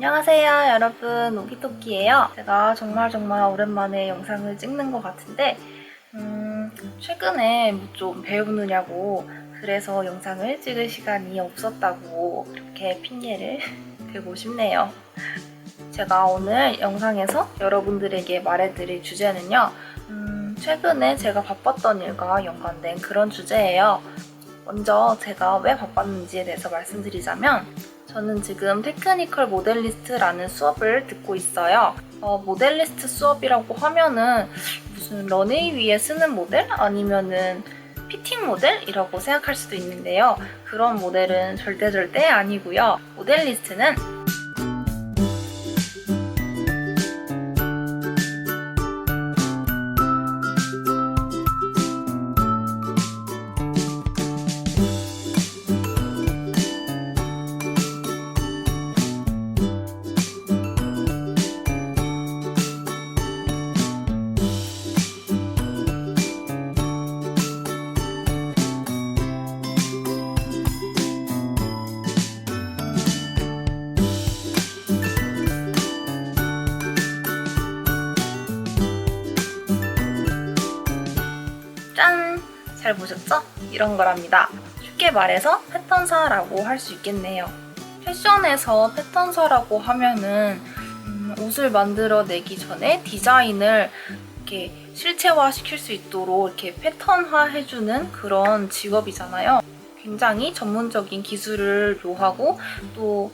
안녕하세요 여러분. 오기토끼예요. 제가 정말 정말 오랜만에 영상을 찍는 것 같은데 음, 최근에 뭐 좀 배우느냐고 그래서 영상을 찍을 시간이 없었다고 이렇게 핑계를 대고 싶네요. 제가 오늘 영상에서 여러분들에게 말해드릴 주제는요 음, 최근에 제가 바빴던 일과 연관된 그런 주제예요. 먼저 제가 왜 바빴는지에 대해서 말씀드리자면 저는 지금 테크니컬 모델리스트라는 수업을 듣고 있어요. 어, 모델리스트 수업이라고 하면은 무슨 런웨이 위에 쓰는 모델? 아니면은 피팅 모델이라고 생각할 수도 있는데요. 그런 모델은 절대 절대 아니고요. 모델리스트는 짠! 잘 보셨죠? 이런 거랍니다. 쉽게 말해서 패턴사라고 할 수 있겠네요. 패션에서 패턴사라고 하면은 음, 옷을 만들어내기 전에 디자인을 이렇게 실체화 시킬 수 있도록 이렇게 패턴화 해주는 그런 직업이잖아요. 굉장히 전문적인 기술을 요하고 또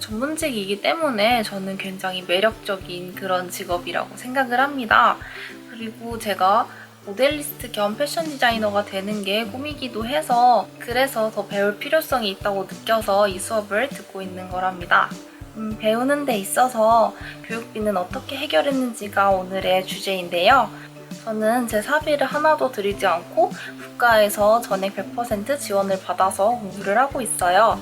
전문직이기 때문에 저는 굉장히 매력적인 그런 직업이라고 생각을 합니다. 그리고 제가 모델리스트 겸 패션 디자이너가 되는 게 꿈이기도 해서 그래서 더 배울 필요성이 있다고 느껴서 이 수업을 듣고 있는 거랍니다. 음, 배우는 데 있어서 교육비는 어떻게 해결했는지가 오늘의 주제인데요. 저는 제 사비를 하나도 들이지 않고 국가에서 전액 100% 지원을 받아서 공부를 하고 있어요.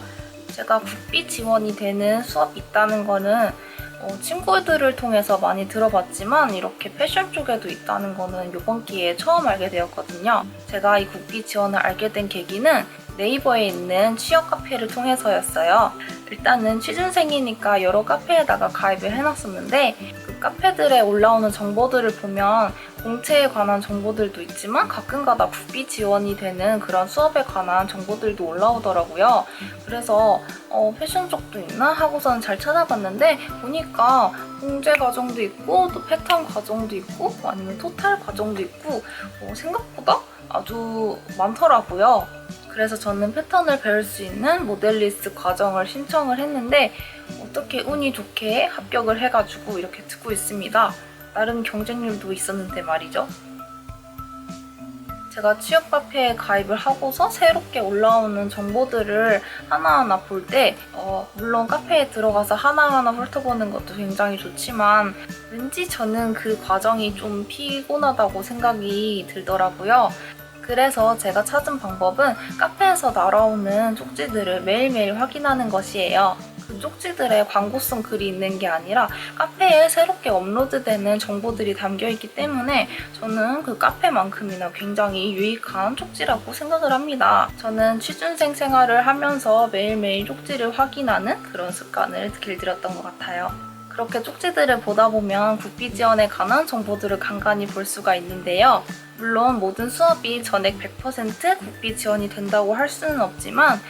제가 국비 지원이 되는 수업이 있다는 거는 어, 친구들을 통해서 많이 들어봤지만 이렇게 패션 쪽에도 있다는 거는 이번 기회에 처음 알게 되었거든요. 제가 이 국비 지원을 알게 된 계기는 네이버에 있는 취업 카페를 통해서였어요. 일단은 취준생이니까 여러 카페에다가 가입을 해놨었는데 그 카페들에 올라오는 정보들을 보면 공채에 관한 정보들도 있지만 가끔가다 국비 지원이 되는 그런 수업에 관한 정보들도 올라오더라고요. 그래서 어, 패션 쪽도 있나 하고선 잘 찾아봤는데 보니까 공제 과정도 있고 또 패턴 과정도 있고 아니면 토탈 과정도 있고 어, 생각보다 아주 많더라고요. 그래서 저는 패턴을 배울 수 있는 모델리스트 과정을 신청을 했는데 어떻게 운이 좋게 합격을 해가지고 이렇게 듣고 있습니다. 나름 경쟁률도 있었는데 말이죠. 제가 취업 카페에 가입을 하고서 새롭게 올라오는 정보들을 하나하나 볼 때, 어, 물론 카페에 들어가서 하나하나 훑어보는 것도 굉장히 좋지만, 왠지 저는 그 과정이 좀 피곤하다고 생각이 들더라고요. 그래서 제가 찾은 방법은 카페에서 날아오는 쪽지들을 매일매일 확인하는 것이에요. 그 쪽지들에 광고성 글이 있는 게 아니라 카페에 새롭게 업로드되는 정보들이 담겨 있기 때문에 저는 그 카페만큼이나 굉장히 유익한 쪽지라고 생각을 합니다. 저는 취준생 생활을 하면서 매일매일 쪽지를 확인하는 그런 습관을 길들였던 것 같아요. 그렇게 쪽지들을 보다 보면 국비 지원에 관한 정보들을 간간히 볼 수가 있는데요. 물론 모든 수업이 전액 100% 국비 지원이 된다고 할 수는 없지만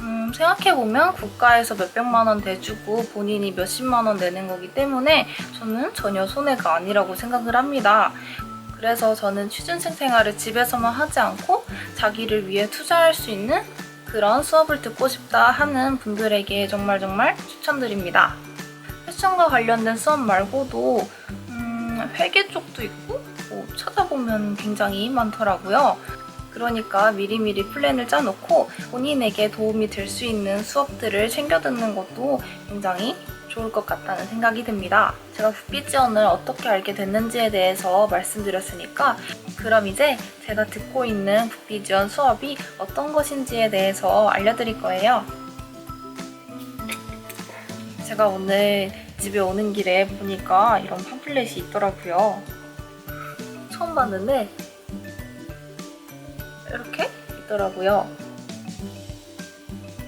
음, 생각해보면 국가에서 몇백만 원 대주고 본인이 몇십만 원 내는 거기 때문에 저는 전혀 손해가 아니라고 생각을 합니다. 그래서 저는 취준생 생활을 집에서만 하지 않고 자기를 위해 투자할 수 있는 그런 수업을 듣고 싶다 하는 분들에게 정말 정말 추천드립니다. 패션과 관련된 수업 말고도 음, 회계 쪽도 있고 뭐 찾아보면 굉장히 많더라고요. 그러니까 미리미리 플랜을 짜놓고 본인에게 도움이 될 수 있는 수업들을 챙겨 듣는 것도 굉장히 좋을 것 같다는 생각이 듭니다. 제가 국비 지원을 어떻게 알게 됐는지에 대해서 말씀드렸으니까 그럼 이제 제가 듣고 있는 국비 지원 수업이 어떤 것인지에 대해서 알려드릴 거예요. 제가 오늘 집에 오는 길에 보니까 이런 팜플렛이 있더라고요. 처음 봤는데 이렇게 있더라고요.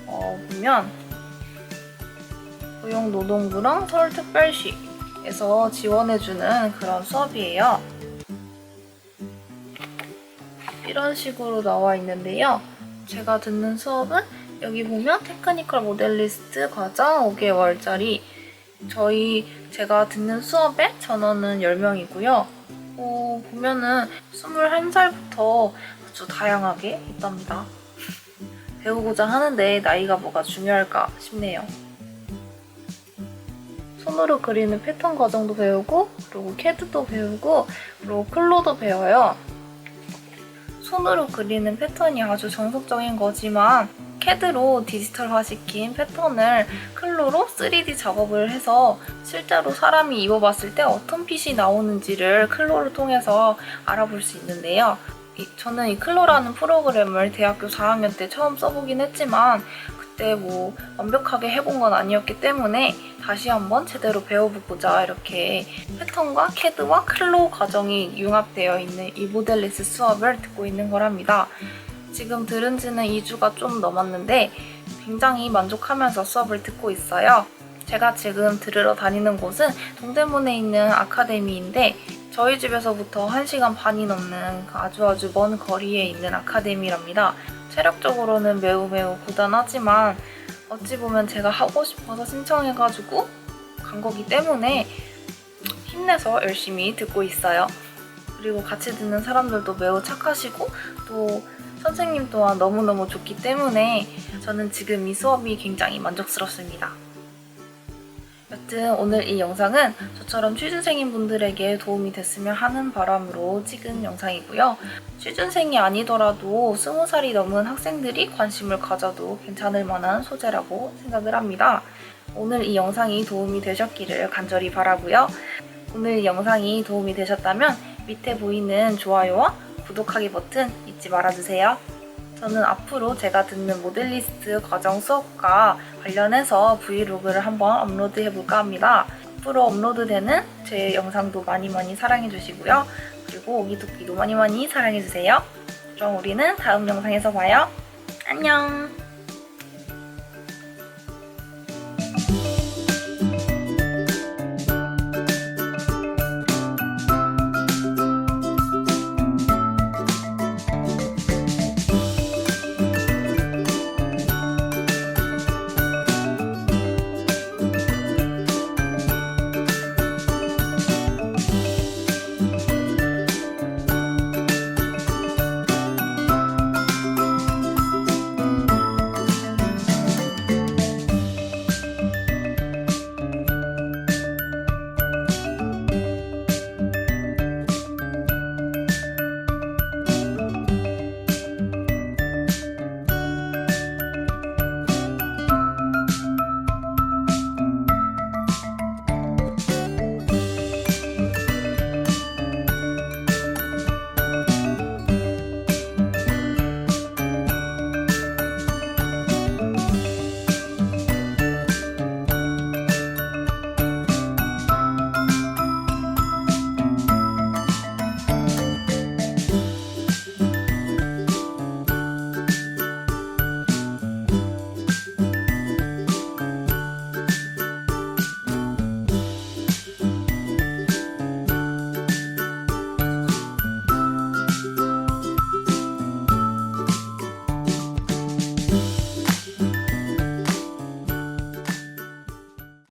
어, 보면 고용노동부랑 서울특별시에서 지원해주는 그런 수업이에요. 이런 식으로 나와 있는데요. 제가 듣는 수업은 여기 보면 테크니컬 모델리스트 과정 5개월짜리 저희 제가 듣는 수업의 전원은 10명이고요. 어, 보면은 21살부터 아주 다양하게 있답니다. 배우고자 하는데 나이가 뭐가 중요할까 싶네요. 손으로 그리는 패턴 과정도 배우고, 그리고 캐드도 배우고, 그리고 클로도 배워요. 손으로 그리는 패턴이 아주 정석적인 거지만, 캐드로 디지털화시킨 패턴을 클로로 3D 작업을 해서 실제로 사람이 입어봤을 때 어떤 핏이 나오는지를 클로를 통해서 알아볼 수 있는데요. 이- 저는 이 클로라는 프로그램을 대학교 4학년 때 처음 써보긴 했지만 그때 뭐 완벽하게 해본 건 아니었기 때문에 다시 한번 제대로 배워보고자 이렇게 패턴과 캐드와 클로 과정이 융합되어 있는 이 모델리스 수업을 듣고 있는 거랍니다. 지금 들은 지는 2주가 좀 넘었는데 굉장히 만족하면서 수업을 듣고 있어요. 제가 지금 들으러 다니는 곳은 동대문에 있는 아카데미인데 저희 집에서부터 1시간 반이 넘는 그 아주 아주 먼 거리에 있는 아카데미랍니다. 체력적으로는 매우 매우 고단하지만 어찌 보면 제가 하고 싶어서 신청해가지고 간 거기 때문에 힘내서 열심히 듣고 있어요. 그리고 같이 듣는 사람들도 매우 착하시고 또 선생님 또한 너무너무 좋기 때문에 저는 지금 이 수업이 굉장히 만족스럽습니다. 여튼 오늘 이 영상은 저처럼 취준생인 분들에게 도움이 됐으면 하는 바람으로 찍은 영상이고요. 취준생이 아니더라도 20살이 넘은 학생들이 관심을 가져도 괜찮을 만한 소재라고 생각을 합니다. 오늘 이 영상이 도움이 되셨기를 간절히 바라고요. 오늘 이 영상이 도움이 되셨다면 밑에 보이는 좋아요와 구독하기 버튼 잊지 말아주세요. 저는 앞으로 제가 듣는 모델리스트 과정 수업과 관련해서 브이로그를 한번 업로드 해볼까 합니다. 앞으로 업로드되는 제 영상도 많이 많이 사랑해주시고요. 그리고 오기도끼도 많이 많이 사랑해주세요. 그럼 우리는 다음 영상에서 봐요. 안녕!